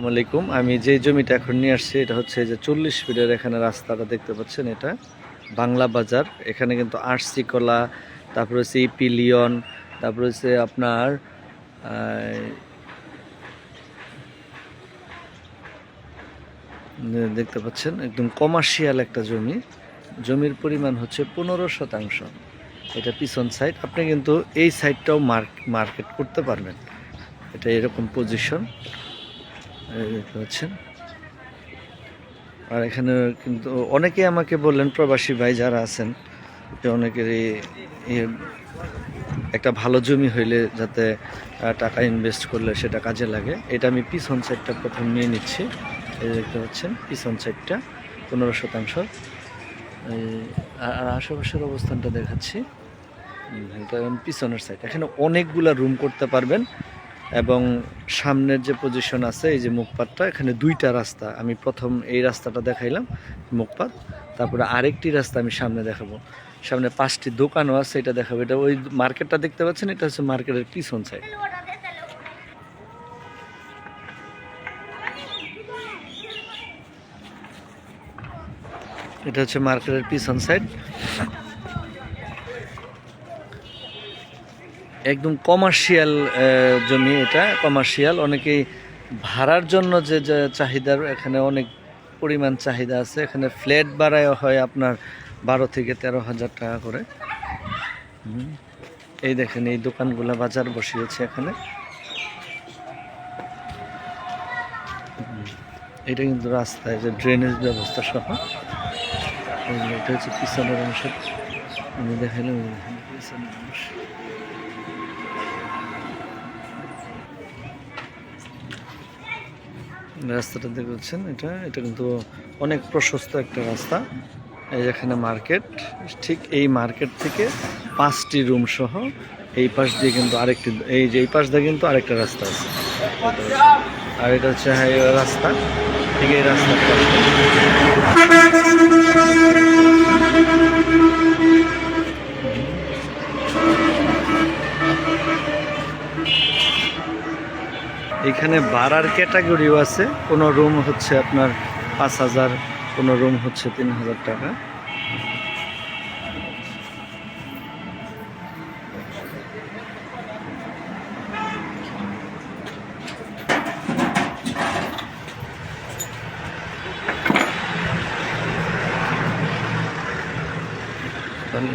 আসসালামাইকুম আমি যে জমিটা এখন নিয়ে আসছি, এটা হচ্ছে যে চল্লিশ ফিটের এখানে রাস্তাটা দেখতে পাচ্ছেন এটা। বাংলা বাজার, এখানে কিন্তু আরসি কলা, তারপরে হচ্ছে পিলিয়ন তারপরে হচ্ছে আপনার দেখতে পাচ্ছেন, একদম কমার্শিয়াল একটা জমি। জমির পরিমাণ হচ্ছে পনেরো শতাংশ। এটা পিছন সাইড আপনি কিন্তু এই সাইডটাও মার্কেট করতে পারবেন। এটা এরকম পজিশন আর এখানে কিন্তু অনেকেই আমাকে বললেন, প্রবাসী ভাই যারা আছেন, যে অনেকেরই একটা ভালো জমি হইলে যাতে টাকা ইনভেস্ট করলে সেটা কাজে লাগে। এটা আমি পিছন সাইডটা প্রথম নিয়ে নিচ্ছি। এই দেখতে পাচ্ছেন, পিছন সাইডটা পনেরো শতাংশ। আর আশেপাশের অবস্থানটা দেখাচ্ছি। পিছনের সাইড এখানে অনেকগুলা রুম করতে পারবেন। এবং সামনের যে পজিশন আছে, এই যে মুখপাতটা, এখানে দুইটা রাস্তা। আমি প্রথম এই রাস্তাটা দেখাইলাম, মুখপাত। তারপরে আরেকটি রাস্তা আমি সামনে দেখাবো। সামনে পাঁচটি দোকানও আছে, এটা দেখাবো। এটা ওই মার্কেটটা দেখতে পাচ্ছেন? এটা হচ্ছে মার্কেটের পিছন সাইড এটা হচ্ছে মার্কেটের পিছন সাইড একদম কমার্শিয়াল জমি এটা কমার্শিয়াল অনেকেই ভাড়ার জন্য যে চাহিদার এখানে অনেক পরিমাণ চাহিদা আছে। এখানে ফ্ল্যাট ভাড়ায় হয় আপনার বারো থেকে তেরো হাজার টাকা করে। এই দেখেন, এই দোকানগুলো বাজার বসিয়েছে এখানে। এটা কিন্তু রাস্তায় যে ড্রেনেজ ব্যবস্থা সহ। এটা হচ্ছে পিছনের অংশ। আমি পিছনের অংশ। রাস্তাটা দেখছেন এটা? এটা কিন্তু অনেক প্রশস্ত একটা রাস্তা। এই এখানে মার্কেট, ঠিক এই মার্কেট থেকে পাঁচটি রুম সহ এই পাশ দিয়ে কিন্তু আরেকটি, এই যে এই পাশ দিয়ে কিন্তু আরেকটা রাস্তা আছে। আর এটা হচ্ছে হাইওয়ে রাস্তা। ঠিক এই রাস্তার এখানে ভাড়ার ক্যাটাগরিও আছে। কোনো রুম হচ্ছে আপনার পাঁচ হাজার, কোনো রুম হচ্ছে তিন হাজার টাকা। তাহলে